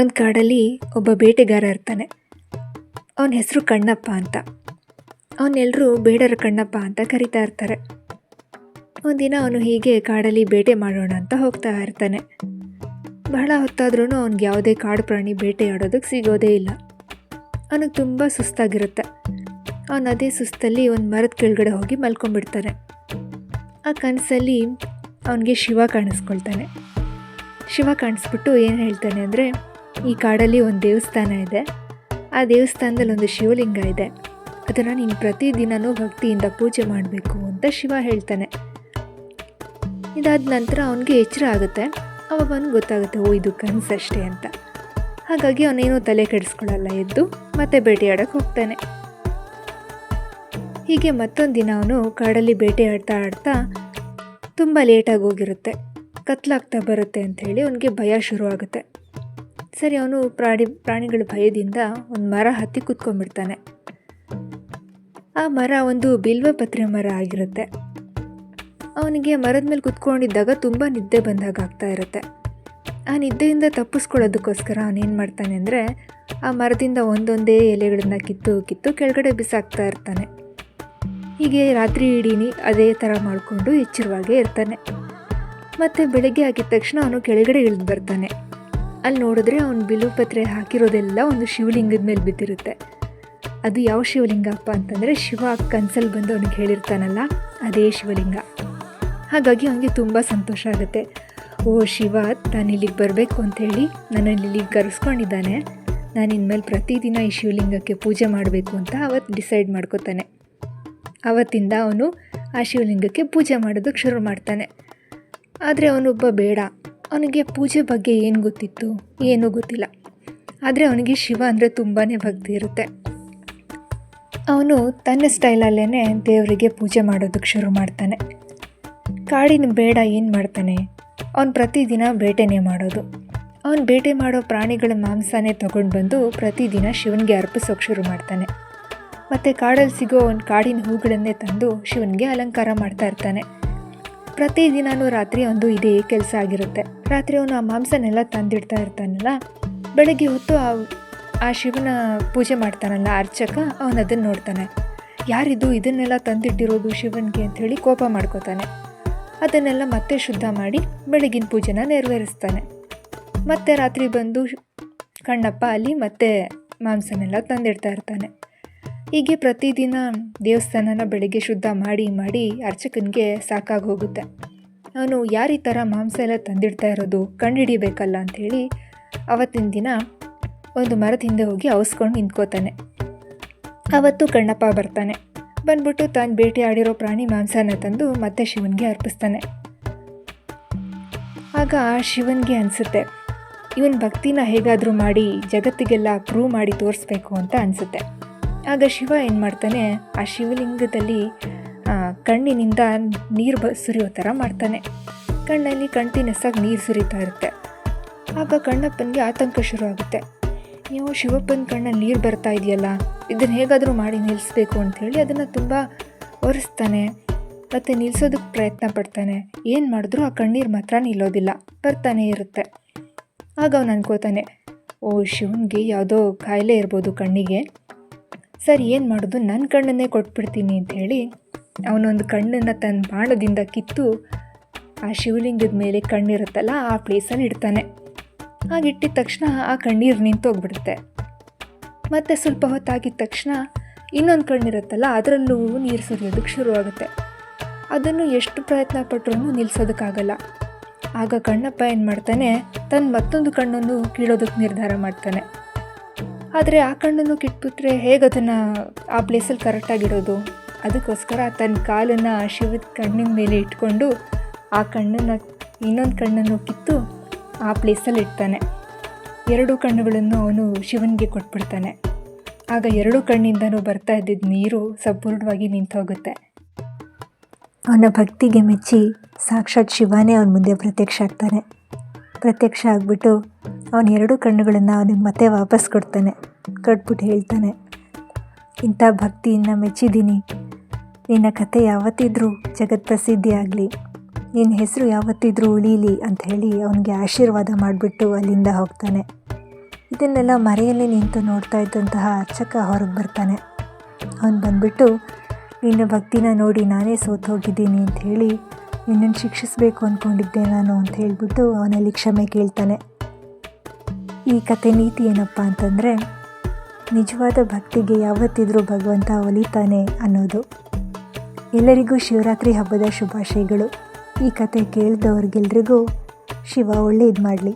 ಒಂದು ಕಾಡಲ್ಲಿ ಒಬ್ಬ ಬೇಟೆಗಾರ ಇರ್ತಾನೆ. ಅವನ ಹೆಸರು ಕಣ್ಣಪ್ಪ ಅಂತ. ಅವನ್ನೆಲ್ಲರೂ ಬೇಡರ ಕಣ್ಣಪ್ಪ ಅಂತ ಕರಿತಾ ಇರ್ತಾರೆ. ಒಂದಿನ ಅವನು ಹೀಗೆ ಕಾಡಲ್ಲಿ ಬೇಟೆ ಮಾಡೋಣ ಅಂತ ಹೋಗ್ತಾ ಇರ್ತಾನೆ. ಬಹಳ ಹೊತ್ತಾದ್ರೂ ಅವ್ನಿಗೆ ಯಾವುದೇ ಕಾಡು ಪ್ರಾಣಿ ಬೇಟೆಯಾಡೋದಕ್ಕೆ ಸಿಗೋದೇ ಇಲ್ಲ. ಅವನಿಗೆ ತುಂಬ ಸುಸ್ತಾಗಿರುತ್ತೆ. ಅವನು ಅದೇ ಸುಸ್ತಲ್ಲಿ ಒಂದು ಮರದ ಕೆಳಗಡೆ ಹೋಗಿ ಮಲ್ಕೊಂಡ್ಬಿಡ್ತಾನೆ. ಆ ಕನಸಲ್ಲಿ ಅವನಿಗೆ ಶಿವ ಕಾಣಿಸ್ಕೊಳ್ತಾನೆ. ಶಿವ ಕಾಣಿಸ್ಬಿಟ್ಟು ಏನು ಹೇಳ್ತಾನೆ ಅಂದರೆ ಈ ಕಾಡಲ್ಲಿ ಒಂದು ದೇವಸ್ಥಾನ ಇದೆ. ಆ ದೇವಸ್ಥಾನದಲ್ಲಿ ಒಂದು ಶಿವಲಿಂಗ ಇದೆ. ಅದನ್ನು ನೀನು ಪ್ರತಿದಿನವೂ ಭಕ್ತಿಯಿಂದ ಪೂಜೆ ಮಾಡಬೇಕು ಅಂತ ಶಿವ ಹೇಳ್ತಾನೆ. ಇದಾದ ನಂತರ ಅವನಿಗೆ ಎಚ್ಚರ ಆಗುತ್ತೆ. ಅವಾಗ ಗೊತ್ತಾಗುತ್ತೆ, ಓ, ಇದು ಕನಸಷ್ಟೇ ಅಂತ. ಹಾಗಾಗಿ ಅವನೇನೋ ತಲೆ ಕೆಡಿಸ್ಕೊಳ್ಳಲ್ಲ ಎದ್ದು ಮತ್ತೆ ಬೇಟೆಯಾಡಕ್ಕೆ ಹೋಗ್ತಾನೆ. ಹೀಗೆ ಮತ್ತೊಂದು ದಿನ ಅವನು ಕಾಡಲ್ಲಿ ಬೇಟೆ ಆಡ್ತಾ ಆಡ್ತಾ ತುಂಬ ಲೇಟಾಗಿ ಹೋಗಿರುತ್ತೆ. ಕತ್ಲಾಗ್ತಾ ಬರುತ್ತೆ ಅಂಥೇಳಿ ಅವನಿಗೆ ಭಯ ಶುರುವಾಗುತ್ತೆ. ಸರಿ ಅವನು ಪ್ರಾಣಿ, ಪ್ರಾಣಿಗಳ ಭಯದಿಂದ ಒಂದು ಮರ ಹತ್ತಿ ಕೂತ್ಕೊಂಡ್ಬಿಡ್ತಾನೆ. ಆ ಮರ ಒಂದು ಬಿಲ್ವಪತ್ರೆ ಮರ ಆಗಿರುತ್ತೆ. ಅವನಿಗೆ ಮರದ ಮೇಲೆ ಕುತ್ಕೊಂಡಿದ್ದಾಗ ತುಂಬ ನಿದ್ದೆ ಬಂದಾಗ ಆಗ್ತಾ ಇರುತ್ತೆ. ಆ ನಿದ್ದೆಯಿಂದ ತಪ್ಪಿಸ್ಕೊಳ್ಳೋದಕ್ಕೋಸ್ಕರ ಅವನೇನು ಮಾಡ್ತಾನೆ ಅಂದರೆ ಆ ಮರದಿಂದ ಒಂದೊಂದೇ ಎಲೆಗಳನ್ನ ಕಿತ್ತು ಕಿತ್ತು ಕೆಳಗಡೆ ಬಿಸಾಕ್ತಾ ಇರ್ತಾನೆ. ಹೀಗೆ ರಾತ್ರಿ ಇಡೀನಿ ಅದೇ ಥರ ಮಾಡಿಕೊಂಡು ಎಚ್ಚರವಾಗೇ ಇರ್ತಾನೆ. ಮತ್ತು ಬೆಳಗ್ಗೆ ಆಗಿದ ತಕ್ಷಣ ಅವನು ಕೆಳಗಡೆ ಇಳಿದು ಬರ್ತಾನೆ. ಅಲ್ಲಿ ನೋಡಿದ್ರೆ ಅವನು ಬಿಲುಪತ್ರೆ ಹಾಕಿರೋದೆಲ್ಲ ಒಂದು ಶಿವಲಿಂಗದ ಮೇಲೆ ಬಿದ್ದಿರುತ್ತೆ. ಅದು ಯಾವ ಶಿವಲಿಂಗಪ್ಪ ಅಂತಂದರೆ ಶಿವ ಕನ್ಸಲ್ಲಿ ಬಂದು ಅವನಿಗೆ ಹೇಳಿರ್ತಾನಲ್ಲ, ಅದೇ ಶಿವಲಿಂಗ. ಹಾಗಾಗಿ ಅವನಿಗೆ ತುಂಬ ಸಂತೋಷ ಆಗುತ್ತೆ. ಓ ಶಿವ ನಾನು ಇಲ್ಲಿಗೆ ಬರಬೇಕು ಅಂಥೇಳಿ ನನ್ನನ್ನು ಇಲ್ಲಿಗೆ ಕರೆಸ್ಕೊಂಡಿದ್ದಾನೆ. ನಾನು ಇನ್ಮೇಲೆ ಪ್ರತಿದಿನ ಈ ಶಿವಲಿಂಗಕ್ಕೆ ಪೂಜೆ ಮಾಡಬೇಕು ಅಂತ ಅವತ್ತು ಡಿಸೈಡ್ ಮಾಡ್ಕೋತಾನೆ. ಅವತ್ತಿಂದ ಅವನು ಆ ಶಿವಲಿಂಗಕ್ಕೆ ಪೂಜೆ ಮಾಡೋದಕ್ಕೆ ಶುರು ಮಾಡ್ತಾನೆ. ಆದರೆ ಅವನೊಬ್ಬ ಬೇಡ. ಅವನಿಗೆ ಪೂಜೆ ಬಗ್ಗೆ ಏನು ಗೊತ್ತಿತ್ತು, ಏನೂ ಗೊತ್ತಿಲ್ಲ. ಆದರೆ ಅವನಿಗೆ ಶಿವ ಅಂದರೆ ತುಂಬಾ ಭಕ್ತಿ ಇರುತ್ತೆ. ಅವನು ತನ್ನ ಸ್ಟೈಲಲ್ಲೇ ದೇವರಿಗೆ ಪೂಜೆ ಮಾಡೋದಕ್ಕೆ ಶುರು ಮಾಡ್ತಾನೆ. ಕಾಡಿನ ಬೇಡ ಏನು ಮಾಡ್ತಾನೆ, ಅವನು ಪ್ರತಿದಿನ ಬೇಟೆನೇ ಮಾಡೋದು. ಅವನು ಬೇಟೆ ಮಾಡೋ ಪ್ರಾಣಿಗಳ ಮಾಂಸನೇ ತಗೊಂಡು ಬಂದು ಪ್ರತಿದಿನ ಶಿವನಿಗೆ ಅರ್ಪಿಸೋಕೆ ಶುರು ಮಾಡ್ತಾನೆ. ಮತ್ತು ಕಾಡಲ್ಲಿ ಸಿಗೋ ಒಂದು ಕಾಡಿನ ಹೂಗಳನ್ನೇ ತಂದು ಶಿವನಿಗೆ ಅಲಂಕಾರ ಮಾಡ್ತಾ ಇರ್ತಾನೆ. ಪ್ರತಿದಿನವೂ ರಾತ್ರಿ ಒಂದು ಇದೇ ಕೆಲಸ ಆಗಿರುತ್ತೆ. ರಾತ್ರಿ ಅವನು ಆ ಮಾಂಸನೆಲ್ಲ ತಂದಿಡ್ತಾ ಇರ್ತಾನಲ್ಲ, ಬೆಳಗ್ಗೆ ಹೊತ್ತು ಆ ಆ ಶಿವನ ಪೂಜೆ ಮಾಡ್ತಾನಲ್ಲ ಅರ್ಚಕ, ಅವನು ಅದನ್ನು ನೋಡ್ತಾನೆ. ಯಾರಿದು ಇದನ್ನೆಲ್ಲ ತಂದಿಟ್ಟಿರೋದು ಶಿವನಿಗೆ ಅಂಥೇಳಿ ಕೋಪ ಮಾಡ್ಕೋತಾನೆ. ಅದನ್ನೆಲ್ಲ ಮತ್ತೆ ಶುದ್ಧ ಮಾಡಿ ಬೆಳಗಿನ ಪೂಜೆನ ನೆರವೇರಿಸ್ತಾನೆ. ಮತ್ತೆ ರಾತ್ರಿ ಬಂದು ಕಣ್ಣಪ್ಪ ಅಲ್ಲಿ ಮತ್ತೆ ಮಾಂಸನೆಲ್ಲ ತಂದಿಡ್ತಾ ಇರ್ತಾನೆ. ಹೀಗೆ ಪ್ರತಿದಿನ ದೇವಸ್ಥಾನನ ಬೆಳಗ್ಗೆ ಶುದ್ಧ ಮಾಡಿ ಮಾಡಿ ಅರ್ಚಕನಿಗೆ ಸಾಕಾಗಿ ಹೋಗುತ್ತೆ ಅವನು ಯಾರು ಈ ಥರ ಮಾಂಸ ಎಲ್ಲ ತಂದಿಡ್ತಾ ಇರೋದು ಕಂಡುಹಿಡಿಬೇಕಲ್ಲ ಅಂಥೇಳಿ ಅವತ್ತಿನ ದಿನ ಒಂದು ಮರದ ಹಿಂದೆ ಹೋಗಿ ಅವಸ್ಕೊಂಡು ನಿಂತ್ಕೋತಾನೆ. ಅವತ್ತು ಕಣ್ಣಪ್ಪ ಬರ್ತಾನೆ. ಬಂದ್ಬಿಟ್ಟು ತಾನು ಭೇಟಿ ಆಡಿರೋ ಪ್ರಾಣಿ ಮಾಂಸನ ತಂದು ಮತ್ತೆ ಶಿವನಿಗೆ ಅರ್ಪಿಸ್ತಾನೆ. ಆಗ ಶಿವನಿಗೆ ಅನಿಸುತ್ತೆ, ಇವನ್ ಭಕ್ತಿನ ಹೇಗಾದರೂ ಮಾಡಿ, ಜಗತ್ತಿಗೆಲ್ಲ ಪ್ರೂವ್ ಮಾಡಿ ತೋರಿಸ್ಬೇಕು ಅಂತ ಅನಿಸುತ್ತೆ. ಆಗ ಶಿವ ಏನು ಮಾಡ್ತಾನೆ, ಆ ಶಿವಲಿಂಗದಲ್ಲಿ ಕಣ್ಣಿನಿಂದ ನೀರು ಬ ಸುರಿಯೋ ಥರ ಮಾಡ್ತಾನೆ. ಕಣ್ಣಲ್ಲಿ ಕಂಟಿನ್ಯೂಸ್ಸಾಗಿ ನೀರು ಸುರಿತಾ ಇರುತ್ತೆ. ಆಗ ಕಣ್ಣಪ್ಪನಿಗೆ ಆತಂಕ ಶುರು ಆಗುತ್ತೆ ನೀವು ಶಿವಪ್ಪನ ಕಣ್ಣಲ್ಲಿ ನೀರು ಬರ್ತಾ ಇದೆಯಲ್ಲ ಇದನ್ನು ಹೇಗಾದರೂ ಮಾಡಿ ನಿಲ್ಲಿಸ್ಬೇಕು ಅಂಥೇಳಿ ಅದನ್ನು ತುಂಬ ಒರೆಸ್ತಾನೆ. ಮತ್ತು ನಿಲ್ಲಿಸೋದಕ್ಕೆ ಪ್ರಯತ್ನ ಪಡ್ತಾನೆ. ಏನು ಮಾಡಿದ್ರೂ ಆ ಕಣ್ಣೀರು ಮಾತ್ರ ನಿಲ್ಲೋದಿಲ್ಲ, ಬರ್ತಾನೆ ಇರುತ್ತೆ. ಆಗ ಅವನು ಅನ್ಕೋತಾನೆ, ಓ, ಶಿವನಿಗೆ ಯಾವುದೋ ಕಾಯಿಲೆ ಇರ್ಬೋದು ಕಣ್ಣಿಗೆ. ಸರಿ, ಏನು ಮಾಡೋದು? ನನ್ನ ಕಣ್ಣನ್ನೇ ಕೊಟ್ಬಿಡ್ತೀನಿ ಅಂಥೇಳಿ ಅವನೊಂದು ಕಣ್ಣನ್ನು ತನ್ನ ಬಾಣದಿಂದ ಕಿತ್ತು ಆ ಶಿವಲಿಂಗದ ಮೇಲೆ ಕಣ್ಣಿರುತ್ತಲ್ಲ, ಆ ಪ್ಲೇಸಲ್ಲಿ ಇಡ್ತಾನೆ. ಹಾಗಿಟ್ಟಿದ ತಕ್ಷಣ ಆ ಕಣ್ಣೀರು ನಿಂತೋಗ್ಬಿಡುತ್ತೆ ಮತ್ತು ಸ್ವಲ್ಪ ಹೊತ್ತಾಗಿದ್ದ ತಕ್ಷಣ ಇನ್ನೊಂದು ಕಣ್ಣಿರುತ್ತಲ್ಲ, ಅದರಲ್ಲೂ ನೀರು ಸುರಿಯೋದಕ್ಕೆ ಶುರುವಾಗುತ್ತೆ. ಅದನ್ನು ಎಷ್ಟು ಪ್ರಯತ್ನ ಪಟ್ಟರೂ ನಿಲ್ಲಿಸೋದಕ್ಕಾಗಲ್ಲ ಆಗ ಕಣ್ಣಪ್ಪ ಏನು ಮಾಡ್ತಾನೆ, ತನ್ನ ಮತ್ತೊಂದು ಕಣ್ಣನ್ನು ಕೀಳೋದಕ್ಕೆ ನಿರ್ಧಾರ ಮಾಡ್ತಾನೆ. ಆದರೆ ಆ ಕಣ್ಣನ್ನು ಕಿಟ್ಬಿಟ್ರೆ ಹೇಗೆ ಅದನ್ನು ಆ ಪ್ಲೇಸಲ್ಲಿ ಕರೆಕ್ಟಾಗಿಡೋದು ಅದಕ್ಕೋಸ್ಕರ ತನ್ನ ಕಾಲನ್ನು ಶಿವದ ಕಣ್ಣಿನ ಮೇಲೆ ಇಟ್ಕೊಂಡು ಆ ಕಣ್ಣನ್ನು ಇನ್ನೊಂದು ಕಣ್ಣನ್ನು ಕಿತ್ತು ಆ ಪ್ಲೇಸಲ್ಲಿ ಇಡ್ತಾನೆ. ಎರಡು ಕಣ್ಣುಗಳನ್ನು ಅವನು ಶಿವನಿಗೆ ಕೊಟ್ಬಿಡ್ತಾನೆ. ಆಗ ಎರಡು ಕಣ್ಣಿಂದನೂ ಬರ್ತಾ ಇದ್ದಿದ್ದ ನೀರು ಸಂಪೂರ್ಣವಾಗಿ ನಿಂತೋಗುತ್ತೆ ಅವನ ಭಕ್ತಿಗೆ ಮೆಚ್ಚಿ ಸಾಕ್ಷಾತ್ ಶಿವನೇ ಅವನ ಮುಂದೆ ಪ್ರತ್ಯಕ್ಷ ಆಗ್ತಾನೆ. ಪ್ರತ್ಯಕ್ಷ ಆಗಿಬಿಟ್ಟು ಅವನ ಎರಡು ಕಣ್ಣುಗಳನ್ನು ಅವನಿಗೆ ಮತ್ತೆ ವಾಪಸ್ ಕೊಡ್ತಾನೆ. ಕೊಟ್ಬಿಟ್ಟು ಹೇಳ್ತಾನೆ, ಇಂಥ ಭಕ್ತಿಯನ್ನು ಮೆಚ್ಚಿದ್ದೀನಿ. ನಿನ್ನ ಕತೆ ಯಾವತ್ತಿದ್ರೂ ಜಗತ್ ಪ್ರಸಿದ್ಧಿಯಾಗಲಿ ನಿನ್ನ ಹೆಸರು ಯಾವತ್ತಿದ್ರೂ ಉಳೀಲಿ ಅಂತ ಹೇಳಿ ಅವನಿಗೆ ಆಶೀರ್ವಾದ ಮಾಡಿಬಿಟ್ಟು ಅಲ್ಲಿಂದ ಹೋಗ್ತಾನೆ. ಇದನ್ನೆಲ್ಲ ಮರೆಯಲ್ಲಿ ನಿಂತು ನೋಡ್ತಾ ಇದ್ದಂತಹ ಅರ್ಚಕ ಹೊರಗೆ ಬರ್ತಾನೆ. ಅವನು ಬಂದ್ಬಿಟ್ಟು, ನಿನ್ನ ಭಕ್ತಿನ ನೋಡಿ ನಾನೇ ಸೋತು ಹೋಗಿದ್ದೀನಿ ಅಂತ ಹೇಳಿ ನಿನ್ನನ್ನು ಶಿಕ್ಷಿಸಬೇಕು ಅಂದ್ಕೊಂಡಿದ್ದೆ ನಾನು ಅಂತ ಹೇಳಿಬಿಟ್ಟು ಅವನಲ್ಲಿ ಕ್ಷಮೆ ಕೇಳ್ತಾನೆ. ಈ ಕತೆ ನೀತಿ ಏನಪ್ಪ ಅಂತಂದರೆ, ನಿಜವಾದ ಭಕ್ತಿಗೆ ಯಾವತ್ತಿದ್ರೂ ಭಗವಂತ ಒಲಿತಾನೆ ಅನ್ನೋದು. ಎಲ್ಲರಿಗೂ ಶಿವರಾತ್ರಿ ಹಬ್ಬದ ಶುಭಾಶಯಗಳು. ಈ ಕತೆ ಕೇಳಿದವ್ರಿಗೆಲ್ರಿಗೂ ಶಿವ ಒಳ್ಳೇದು ಮಾಡಲಿ